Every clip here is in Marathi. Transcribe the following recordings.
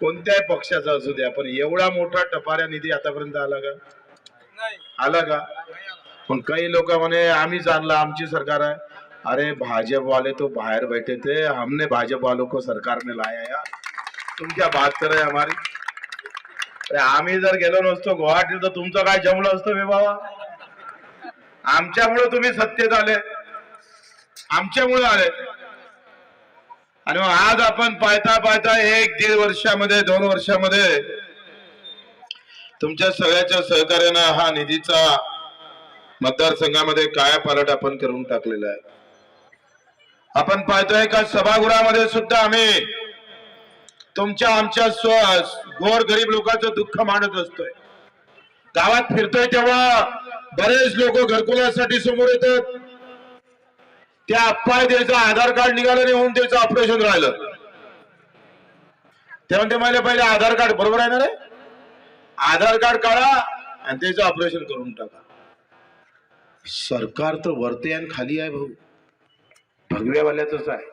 कोणत्याही पक्षाचा असू द्या पण एवढा मोठा टपाऱ्या निधी आतापर्यंत आला का? आला का? पण काही लोक म्हणे आम्हीच आणला आमची सरकार आहे. अरे भाजप वाले तो बाहेर बैठे थे. हमने भाजप वालों को सरकार में लाया यार तुम क्या बात कर रहे हमारी? अरे आम्ही जर गेलो नसतो गुवाहाटीत तर तुमचं काय जमलं असतं बे बाबा? आमच्यामुळे तुम्ही सत्तेत आले. आमच्यामुळे आले. आणि मग आज आपण पाहता पाहता एक दीड वर्षामध्ये दोन वर्षामध्ये तुमच्या सगळ्याच्या सहकार्यानं हा निधीचा मतदारसंघामध्ये कायापालट आपण करून टाकलेला आहे. आपण पाहतोय का सभागृहामध्ये सुद्धा आम्ही तुमच्या आमच्या स्व गोर गरीब लोकांचं दुःख मांडत असतोय. गावात फिरतोय तेव्हा बरेच लोक घरकुलासाठी समोर येतात. त्या अप्पाय त्याचं आधार कार्ड निघालं नाही म्हणून त्याचं ऑपरेशन राहिलं. ते म्हणते मला पहिले आधार कार्ड बरोबर आहे ना रे? आधार कार्ड काढा आणि त्याचं ऑपरेशन करून टाका. सरकार तर वरते आणि खाली आहे भाऊ. भगव्यावाल्याच आहे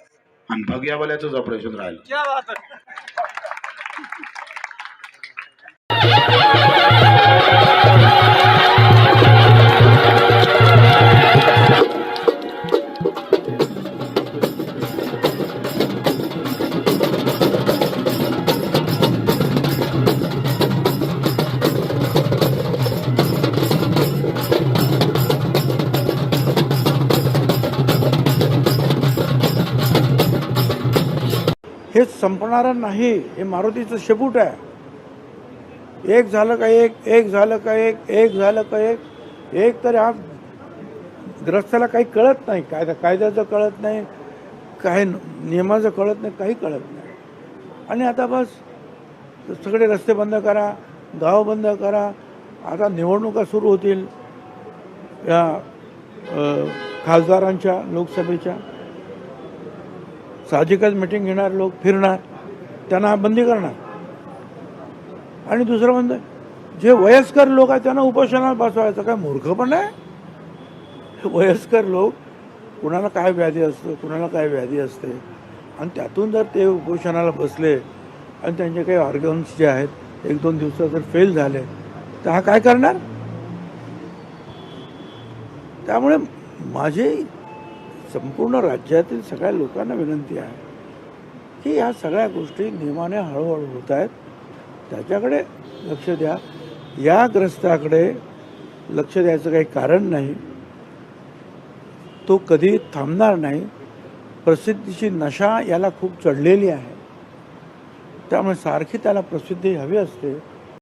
आणि भगव्यावाल्याच ऑपरेशन राहिलं. हे संपणारं नाही हे मारुतीचं शेपूट आहे. एक झालं का एक एक झालं का एक एक झालं का एक एक तर हा ग्रस्ताला काही कळत नाही. कायदा कायद्याचं कळत नाही काही नियमाचं कळत नाही काही कळत नाही. आणि आता बस सगळे रस्ते बंद करा गाव बंद करा आता निवडणुका सुरू होतील. या खासदारांच्या लोकसभेच्या. साहजिकच मिटिंग घेणार लोक फिरणार त्यांना बंदी करणार. आणि दुसरं म्हणजे जे वयस्कर लोक आहेत त्यांना उपोषणाला बसवायचं. काय मूर्ख पण आहे? वयस्कर लोक कुणाला काय व्याधी असतं कुणाला काय व्याधी असते? आणि त्यातून जर ते उपोषणाला बसले आणि त्यांचे काही ऑर्गन्स जे आहेत एक दोन दिवसात जर फेल झाले तर हा काय करणार? त्यामुळे माझे संपूर्ण राज्यातील सगळ्या लोकांना विनंती आहे की ह्या सगळ्या गोष्टी नियमाने हळूहळू होत आहेत. त्याच्याकडे लक्ष द्या. या ग्रस्ताकडे लक्ष द्यायचं काही कारण नाही. तो कधी थांबणार नाही. प्रसिद्धीची नशा याला खूप चढलेली आहे. त्यामुळे सारखी त्याला प्रसिद्धी हवी असते.